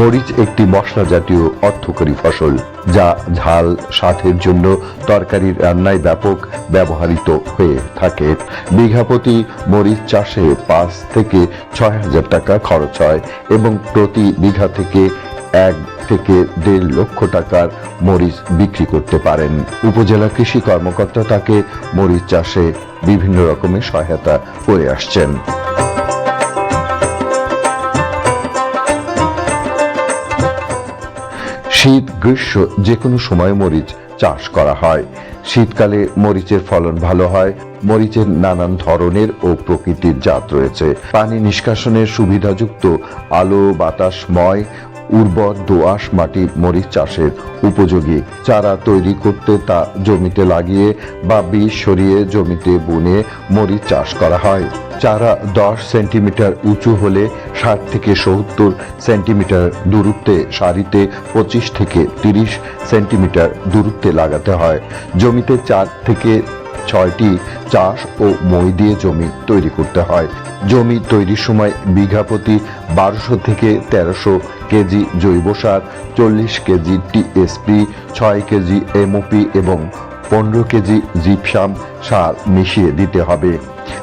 মরিচ একটি মশলা জাতীয় অর্থকরী ফসল, যা ঝাল, স্বাদের জন্য তরকারির রান্নায় ব্যাপক ব্যবহৃত হয়ে থাকে। বিঘাপতি মরিচ চাষে পাঁচ থেকে ছয় হাজার টাকা খরচ হয় এবং প্রতি বিঘা থেকে এক থেকে দেড় লক্ষ টাকার মরিচ বিক্রি করতে পারেন। উপজেলা কৃষি কর্মকর্তা তাকে মরিচ চাষে বিভিন্ন রকমের সহায়তা করে আসছেন। শীত, গ্রীষ্ম যে কোনো সময় মরিচ চাষ করা হয়। শীতকালে মরিচের ফলন ভালো হয়। মরিচের নানান ধরনের ও প্রকৃতির জাত রয়েছে। পানি নিষ্কাশনের সুবিধাযুক্ত আলো বাতাসময় উর্বর দোআঁশ মাটি মরিচ চাষের উপযোগী। চারা তৈরি করতে তা জমিতে লাগিয়ে বা বীজ সরিয়ে জমিতে বুনে মরিচ চাষ করা হয়। চারা দশ সেন্টিমিটার উঁচু হলে ষাট থেকে সত্তর সেন্টিমিটার দূরত্বে, সারিতে পঁচিশ থেকে তিরিশ সেন্টিমিটার দূরত্বে লাগাতে হয়। জমিতে চার থেকে ছয়টি চাষ ও মই দিয়ে জমি তৈরি করতে হয়। জমি তৈরির সময় বিঘা প্রতি বারোশো থেকে তেরোশো কেজি জৈব সার, চল্লিশ কেজি টিএসপি ছয় কেজি এমওপি এবং পনেরো কেজি জিপসাম সার মিশিয়ে দিতে হবে।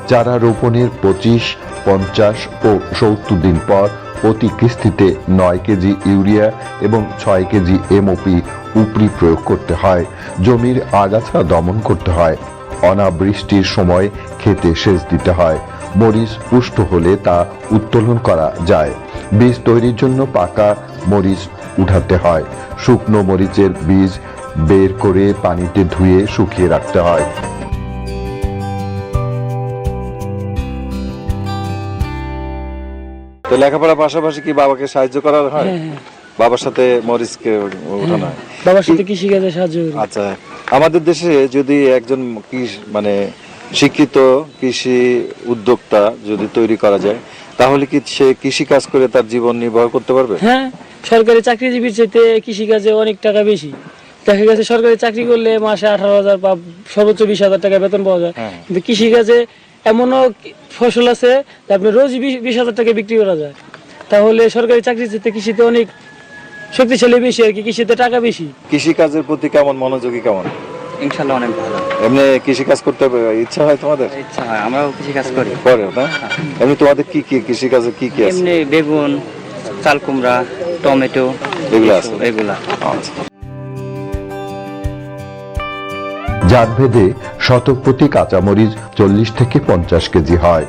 চারা রোপণের পঁচিশ, পঞ্চাশ ও সত্তর দিন পর প্রতি কিস্তিতে নয় কেজি ইউরিয়া এবং ছয় কেজি এমওপি উপরি প্রয়োগ করতে হয়। জমির আগাছা দমন করতে হয়। অনাবৃষ্টির সময় খেতে সেচ দিতে হয়। মরিচ পুষ্ট হলে তা উত্তোলন করা যায়। বীজ তৈরির জন্য পাকা মরিচ উঠাতে হয়। শুকনো মরিচের বীজ বের করে পানিতে ধুয়ে শুকিয়ে রাখতে হয়। তো লেখাপড়ার পাশাপাশি কি বাবাকে সাহায্য করার হয়? বাবার সাথে মরিচকে উঠানো হয়? বাবার সাথে কৃষি কাজে সাহায্য আচ্ছা। আমাদের দেশে যদি একজন মানে শিক্ষিত কৃষি উদ্যোক্তা যদি তৈরি করা যায় তাহলে কি সে কৃষি কাজ করে তার জীবন নির্বাহ করতে পারবে? হ্যাঁ সরকারি চাকরিজীবীর চাইতে কৃষি কাজে অনেক টাকা বেশি। দেখা গেছে সরকারি চাকরি করলে মাসে আঠারো হাজার বা সর্বোচ্চ বিশ হাজার টাকা বেতন পাওয়া যায়। হ্যাঁ। কিন্তু কৃষি কাজে এমনও ফসল আছে আপনি রোজ বিশ- বিশ হাজার টাকা বিক্রি করা যায়। তাহলে সরকারি চাকরির চাইতে কৃষিতে অনেক শক্তিশালী বেশি আর কি কৃষিতে টাকা বেশি। কৃষি কাজের প্রতি কেমন মনোযোগী কেমন? ইনশাল্লাহ অনেক ভালো। এমনি কৃষি কাজ করতে ইচ্ছা হয় তোমাদের? ইচ্ছা হয় আমরাও কৃষি কাজ করি করে না? এমনি তোমাদের কি কি কৃষি কাজে কি কি আছে? এমনি বেগুন চাল কুমড়া টমেটো এগুলো আছে? এগুলা। আচ্ছা। জাতভেদে শতক প্রতি কাঁচামরিচ চল্লিশ থেকে পঞ্চাশ কেজি হয়।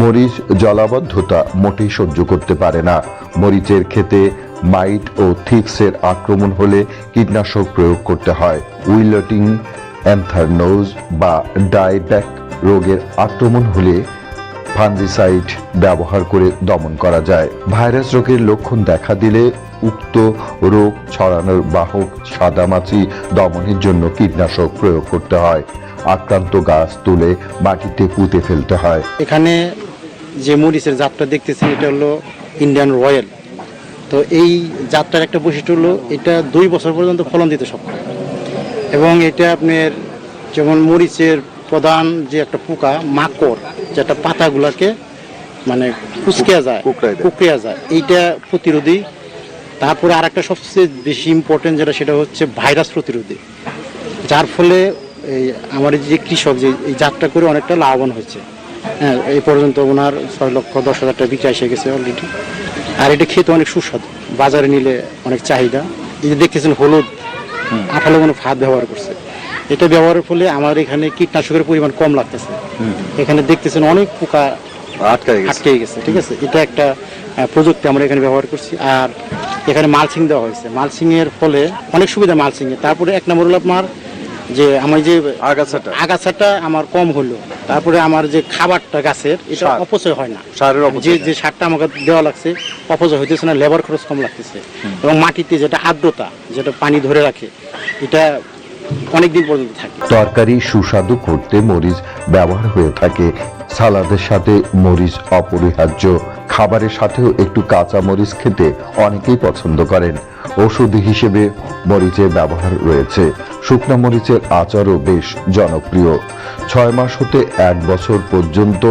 মরিচ জলাবদ্ধতা মোটেই সহ্য করতে পারে না। মরিচের ক্ষেতে মাইট ও থিক্সের আক্রমণ হলে কীটনাশক প্রয়োগ করতে হয়। উইলটিং, অ্যান্থারনোজ বা ডাইব্যাক রোগের আক্রমণ হলে ফাঞ্জিসাইড ব্যবহার করে দমন করা যায়। ভাইরাস রোগের লক্ষণ দেখা দিলে উক্ত রোগ ছড়ানোর বাহক সাদামাছি দমনের জন্য কীটনাশক প্রয়োগ করতে হয়। আক্রান্ত গাছ তুলে মাটিতে পুঁতে ফেলতে হয়। এখানে যে মরিচের জাতটা দেখতেছেন এটা হলো ইন্ডিয়ান রয়্যাল তো এই জাতটার একটা বৈশিষ্ট্য হলো এটা দুই বছর পর্যন্ত ফলন দিতে সক্ষম। এবং এটা আপনার যেমন মরিচের প্রধান যে একটা পোকা মাকড় যেটা পাতাগুলাকে মানে কুচকিয়া যায় কুঁকড়ায়। কুকড়িয়া যায় এইটা প্রতিরোধী। তারপরে আর একটা সবচেয়ে বেশি ইম্পর্টেন্ট যেটা সেটা হচ্ছে ভাইরাস প্রতিরোধী। যার ফলে এই আমার এই যে কৃষক যে এই জাতটা করে অনেকটা লাভবান হয়েছে। হ্যাঁ এই পর্যন্ত ওনার ছয় লক্ষ দশ হাজার টাকা বিক্রি এসে গেছে অলরেডি আর এটা খেতে অনেক সুস্বাদু। বাজারে নিলে অনেক চাহিদা। এই যে দেখতেছেন হলুদ আঠালো কোনো ভাত ব্যবহার করছে। এটা ব্যবহারের ফলে আমার এখানে কীটনাশকের পরিমাণ কম লাগতেছে। এখানে দেখতেছেন অনেক পোকা আটকে গেছে। ঠিক আছে? এটা একটা প্রযুক্তি আমরা এখানে ব্যবহার করছি। আর এখানে মালসিং দেওয়া হয়েছে। মালচিং এর ফলে অনেক সুবিধা মালচিং এর তারপরে এক নম্বর হলো আপনার যে আমার যে আগাছাটা? আগাছাটা আমার কম হলো। তারপরে আমার যে খাবারটা গাছের এটা অপচয় হয় না। সারের যে যে সারটা আমাকে দেওয়া লাগছে অপচয় হইতেছে না লেবার খরচ কম লাগতেছে। এবং মাটিতে যেটা আর্দ্রতা যেটা পানি ধরে রাখে এটা অনেক দিন পর্যন্ত থাকে। তরকারি সুস্বাদু করতে মরিচ ব্যবহার হয়ে থাকে। সালাদের সাথে মরিচ অপরিহার্য। খাবারের সাথেও একটু কাঁচা মরিচ খেতে অনেকেই পছন্দ করেন। ওষুধ হিসেবে মরিচের ব্যবহার রয়েছে। শুকনো মরিচের আচারও বেশ জনপ্রিয়। ছয় মাস হতে এক বছর পর্যন্ত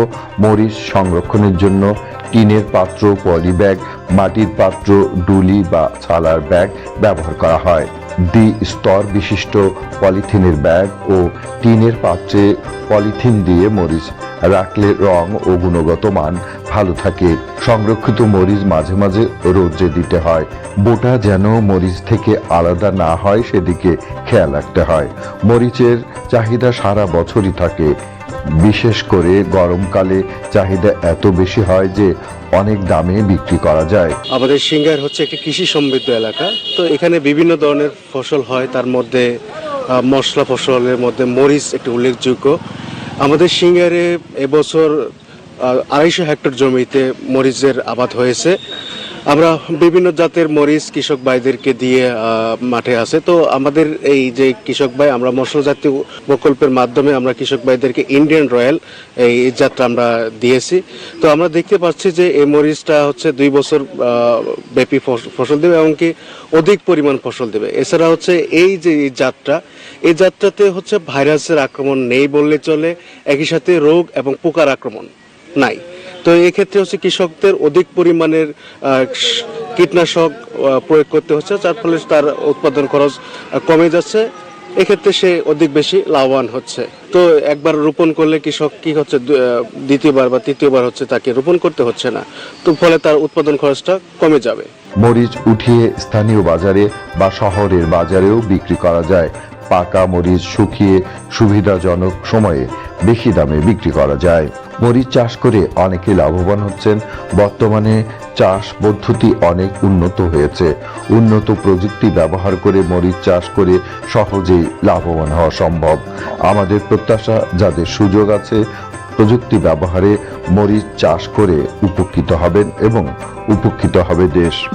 মরিচ সংরক্ষণের জন্য টিনের পাত্র, পলি ব্যাগ, মাটির পাত্র, ডুলি বা ছালার ব্যাগ ব্যবহার করা হয়। দ্বি স্তর বিশিষ্ট পলিথিনের ব্যাগ ও টিনের পাত্রে পলিথিন দিয়ে মরিচ রাখলে রং ও গুণগত মান ভালো থাকে। সংরক্ষিত মরিচ মাঝে মাঝে রোদ্রে দিতে হয়। বোটা যেন মরিচ থেকে আলাদা না হয়, সেদিকে খেয়াল রাখতে হয়। মরিচের চাহিদা সারা বছরই থাকে। বিশেষ করে গরমকালে চাহিদা এত বেশি হয় যে অনেক দামে বিক্রি করা যায়। আমাদের সিঙ্গার হচ্ছে একটি কৃষি সমৃদ্ধ এলাকা। তো এখানে বিভিন্ন ধরনের ফসল হয়। তার মধ্যে মশলা ফসলের মধ্যে মরিচ একটি উল্লেখযোগ্য। আমাদের সিঙ্গারে এবছর আড়াইশো হেক্টর জমিতে মরিচের আবাদ হয়েছে। আমরা বিভিন্ন জাতের মরিচ কৃষক ভাইদেরকে দিয়ে মাঠে আছে। তো আমাদের এই যে কৃষক ভাই, আমরা মশলা জাতীয় প্রকল্পের মাধ্যমে আমরা কৃষক ভাইদেরকে ইন্ডিয়ান রয়্যাল এই জাতটা আমরা দিয়েছি। তো আমরা দেখতে পাচ্ছি যে এই মরিচটা হচ্ছে দুই বছর ব্যাপী ফস- ফসল দেবে এমনকি অধিক পরিমাণ ফসল দেবে। এছাড়া হচ্ছে এই যে জাতটা এই জাতটাতে হচ্ছে ভাইরাসের আক্রমণ নেই বললে চলে, একই সাথে রোগ এবং পোকার আক্রমণ। নাই। তো এক্ষেত্রে হচ্ছে কৃষকদের অধিক পরিমাণের কীটনাশক প্রয়োগ করতে হচ্ছে, যার ফলে তার উৎপাদন খরচ কমে যাচ্ছে। এক্ষেত্রে সে অধিক বেশি লাভবান হচ্ছে। তো একবার রোপণ করলে কৃষক কি হচ্ছে দ্বিতীয়বার বা তৃতীয়বার হচ্ছে তাকে রোপণ করতে হচ্ছে না। তো ফলে তার উৎপাদন খরচটা কমে যাবে। মরিচ উঠিয়ে স্থানীয় বাজারে বা শহরের বাজারেও বিক্রি করা যায়। পাকা মরিচ শুকিয়ে সুবিধাজনক সময়ে বেশি দামে বিক্রি করা যায়। মরিচ চাষ করে অনেকে লাভবান হচ্ছেন। বর্তমানে চাষ পদ্ধতি অনেক উন্নত হয়েছে। উন্নত প্রযুক্তি ব্যবহার করে মরিচ চাষ করে সহজেই লাভবান হওয়া সম্ভব। আমাদের প্রত্যাশা, যাদের সুযোগ আছে, প্রযুক্তি ব্যবহারে মরিচ চাষ করে উপকৃত হবেন এবং উপকৃত হবে দেশ।